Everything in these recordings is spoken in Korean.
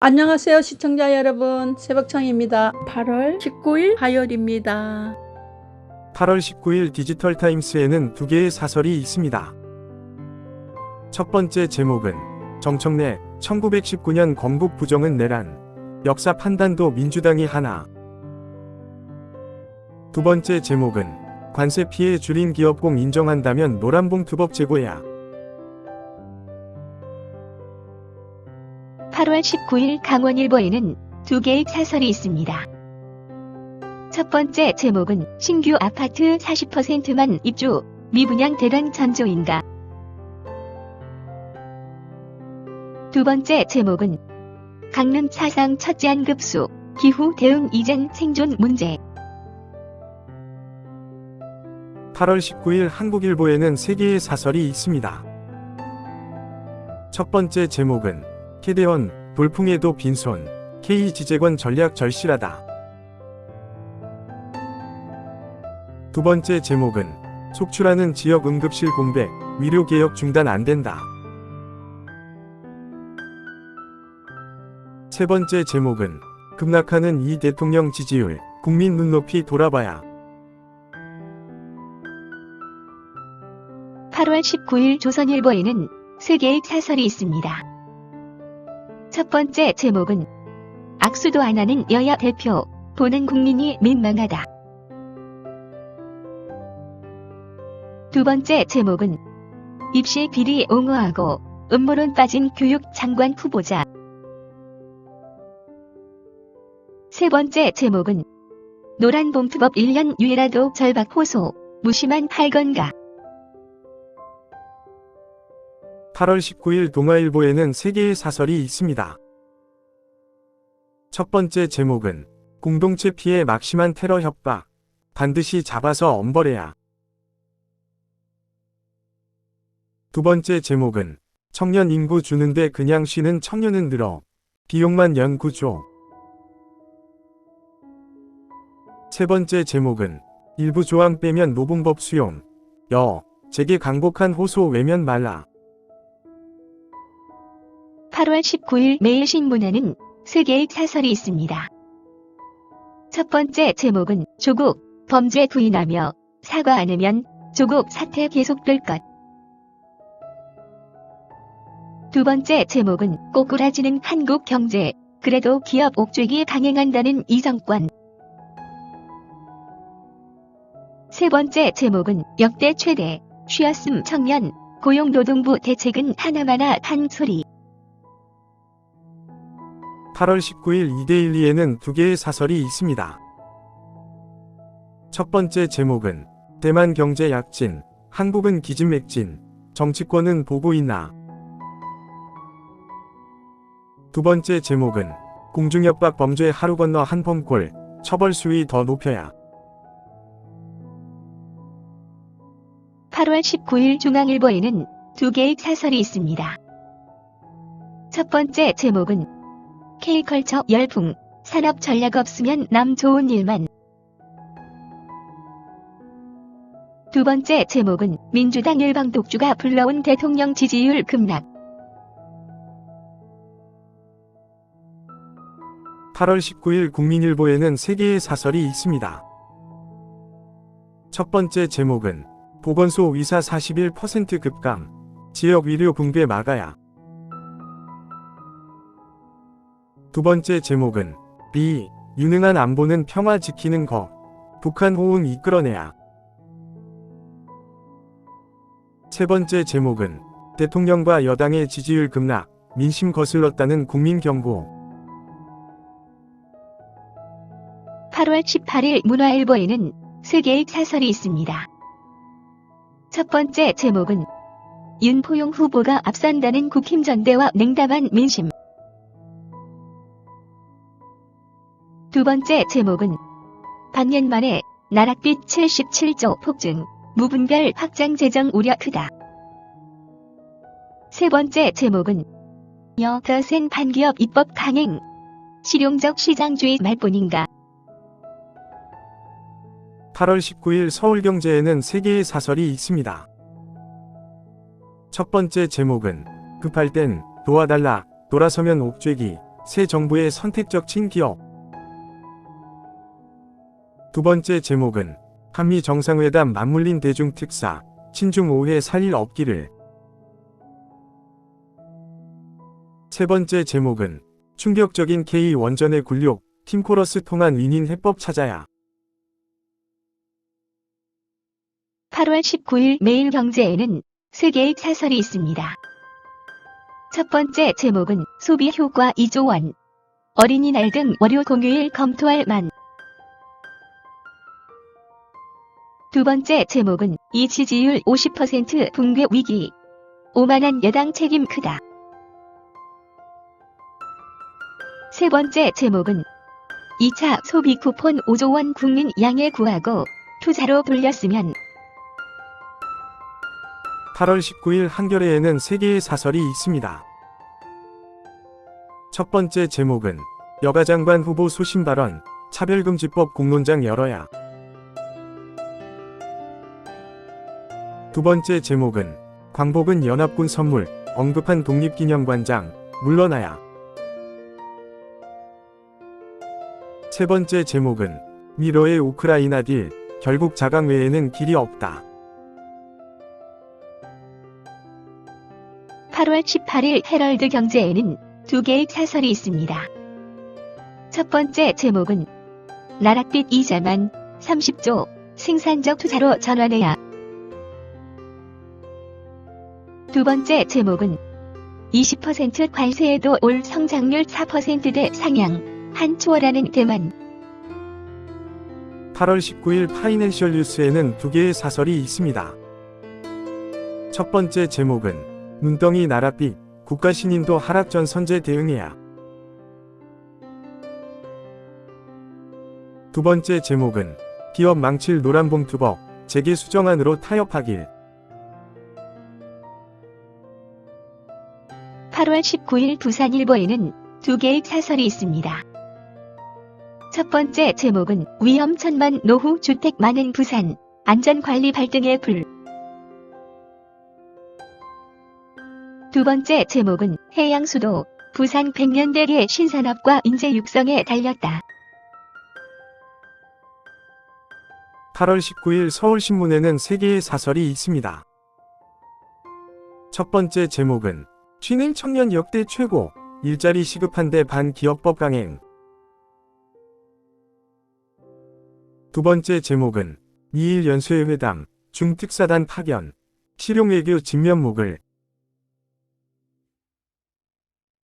안녕하세요 시청자 여러분. 새벽청입니다. 8월 19일 화요일입니다. 8월 19일 디지털 타임스에는 두 개의 사설이 있습니다. 첫 번째 제목은 정청래 1919년 건국 부정은 내란. 역사 판단도 민주당이 하나. 두 번째 제목은 관세 피해 줄인 기업공 인정한다면 노란봉투법 제고야 8월 19일 강원일보에는 두 개의 사설이 있습니다. 첫 번째 제목은 신규 아파트 40%만 입주, 미분양 대란 전조인가. 두 번째 제목은 강릉 사상 첫째 안급수, 기후 대응 이전 생존 문제. 8월 19일 한국일보에는 세 개의 사설이 있습니다. 첫 번째 제목은 캐대원 돌풍에도 빈손 K 지재권 전략 절실하다. 두 번째 제목은 속출하는 지역 응급실 공백 위료 개혁 중단 안 된다. 세 번째 제목은 급락하는 이 대통령 지지율 국민 눈높이 돌아봐야 8월 19일 조선일보에는 세 개의 사설이 있습니다. 첫 번째 제목은 악수도 안 하는 여야 대표, 보는 국민이 민망하다. 두 번째 제목은 입시 비리 옹호하고 음모론 빠진 교육 장관 후보자. 세 번째 제목은 노란봉투법 1년 유예라도 절박 호소, 무심한 팔건가. 8월 19일 동아일보에는 세 개의 사설이 있습니다. 첫 번째 제목은 공동체 피해 막심한 테러 협박 반드시 잡아서 엄벌해야. 두 번째 제목은 청년 인구 주는데 그냥 쉬는 청년은 늘어 비용만 연구조. 세 번째 제목은 일부 조항 빼면 노봉법 수용 여 재계 강복한 호소 외면 말라. 8월 19일 매일신문에는 세 개의 사설이 있습니다. 첫 번째 제목은 조국 범죄 부인하며 사과 않으면 조국 사태 계속될 것. 두 번째 제목은 꼬꾸라지는 한국 경제, 그래도 기업 옥죄기 강행한다는 이정권. 세 번째 제목은 역대 최대, 쉬었음 청년, 고용노동부 대책은 하나마나 한 소리. 8월 19일 이데일리에는 두 개의 사설이 있습니다. 첫 번째 제목은 대만 경제 약진, 한국은 기진맥진, 정치권은 보고 있나. 두 번째 제목은 공중협박 범죄 하루 건너 한 펌골, 처벌 수위 더 높여야. 8월 19일 중앙일보에는 두 개의 사설이 있습니다. 첫 번째 제목은 K컬처 열풍, 산업 전략 없으면 남 좋은 일만. 두 번째 제목은 민주당 일방 독주가 불러온 대통령 지지율 급락. 8월 19일 국민일보에는 세 개의 사설이 있습니다. 첫 번째 제목은 보건소 의사 41% 급감, 지역 의료 붕괴 막아야. 두 번째 제목은 비, 유능한 안보는 평화 지키는 것, 북한 호응 이끌어내야. 세 번째 제목은 대통령과 여당의 지지율 급락, 민심 거슬렀다는 국민 경고. 8월 18일 문화일보에는 세 개의 사설이 있습니다. 첫 번째 제목은 윤포용 후보가 앞선다는 국힘 전대와 냉담한 민심. 두 번째 제목은 반년 만에 나랏빛 77조 폭증, 무분별 확장 재정 우려 크다. 세 번째 제목은 여더센 반기업 입법 강행, 실용적 시장주의 말뿐인가. 8월 19일 서울경제에는 세 개의 사설이 있습니다. 첫 번째 제목은 급할 땐 도와달라 돌아서면 옥죄기 새 정부의 선택적 친기업. 두 번째 제목은 한미 정상회담 맞물린 대중특사, 친중 오해 살일 없기를. 세 번째 제목은 충격적인 K 원전의 굴욕, 팀코러스 통한 윈인 해법 찾아야. 8월 19일 매일경제에는 세 개의 사설이 있습니다. 첫 번째 제목은 소비 효과 2조 원. 어린이날 등 월요 공휴일 검토할 만. 두 번째 제목은 이 지지율 50% 붕괴 위기. 오만한 여당 책임 크다. 세 번째 제목은 2차 소비 쿠폰 5조 원 국민 양해 구하고 투자로 돌렸으면 8월 19일 한겨레에는 세 개의 사설이 있습니다. 첫 번째 제목은 여가장관 후보 소신 발언, 차별금지법 공론장 열어야. 두 번째 제목은 광복은 연합군 선물, 언급한 독립기념관장, 물러나야. 세 번째 제목은 미러의 우크라이나 딜, 결국 자강 외에는 길이 없다. 8월 18일 헤럴드 경제에는 두 개의 사설이 있습니다. 첫 번째 제목은 나락빛 이자만 30조 생산적 투자로 전환해야. 두 번째 제목은 20% 관세에도 올 성장률 4%대 상향 한 초월하는 대만. 8월 19일 파이낸셜 뉴스에는 두 개의 사설이 있습니다. 첫 번째 제목은 눈덩이 나라빛 국가 신인도 하락 전 선제 대응해야. 두 번째 제목은 기업 망칠 노란봉투법 재개 수정안으로 타협하길. 8월 19일 부산일보에는 두 개의 사설이 있습니다. 첫 번째 제목은 위험천만 노후 주택 많은 부산 안전관리 발등의 불. 두 번째 제목은 해양수도 부산 백년대계 신산업과 인재 육성에 달렸다. 8월 19일 서울신문에는 세 개의 사설이 있습니다. 첫 번째 제목은 취능 청년 역대 최고 일자리 시급한데 반기업법 강행. 두 번째 제목은 미일 연수회 회담 중특사단 파견 실용외교 진면목을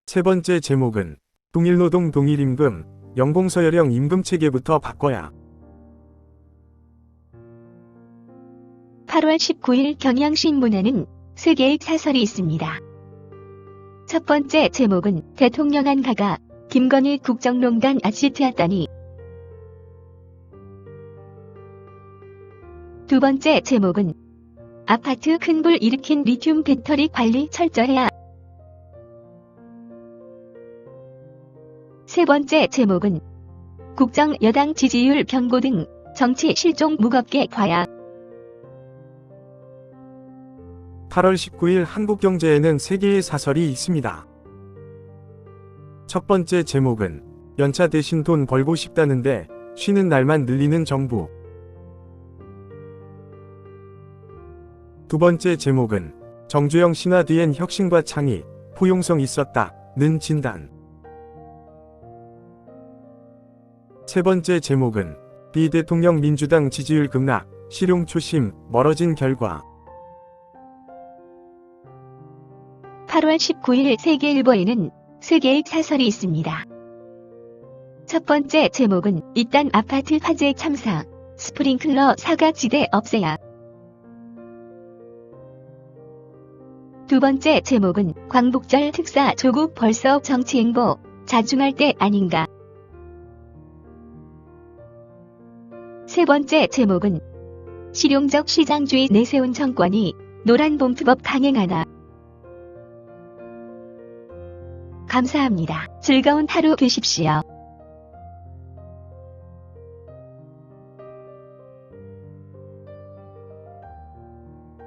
세 번째 제목은 동일노동 동일임금 연공서열형 임금체계부터 바꿔야 8월 19일 경향신문에는 세 개의 사설이 있습니다. 첫 번째 제목은 대통령안 가가 김건희 국정농단 아시트였더니. 두 번째 제목은 아파트 큰 불 일으킨 리튬 배터리 관리 철저해야. 세 번째 제목은 국정 여당 지지율 변고 등 정치 실종 무겁게 과야 8월 19일 한국경제에는 세 개의 사설이 있습니다. 첫 번째 제목은 연차 대신 돈 벌고 싶다는데 쉬는 날만 늘리는 정부. 두 번째 제목은 정주영 신화 뒤엔 혁신과 창의, 포용성 있었다,는 진단. 세 번째 제목은 비 대통령 민주당 지지율 급락, 실용 초심, 멀어진 결과. 8월 19일 세계 일보에는 세 개의 사설이 있습니다. 첫 번째 제목은 일단 아파트 화재 참사, 스프링클러 사각지대 없애야. 두 번째 제목은 광복절 특사 조국 벌써 정치 행보, 자중할 때 아닌가. 세 번째 제목은 실용적 시장주의 내세운 정권이 노란봉투법 강행하나. 감사합니다. 즐거운 하루 되십시오.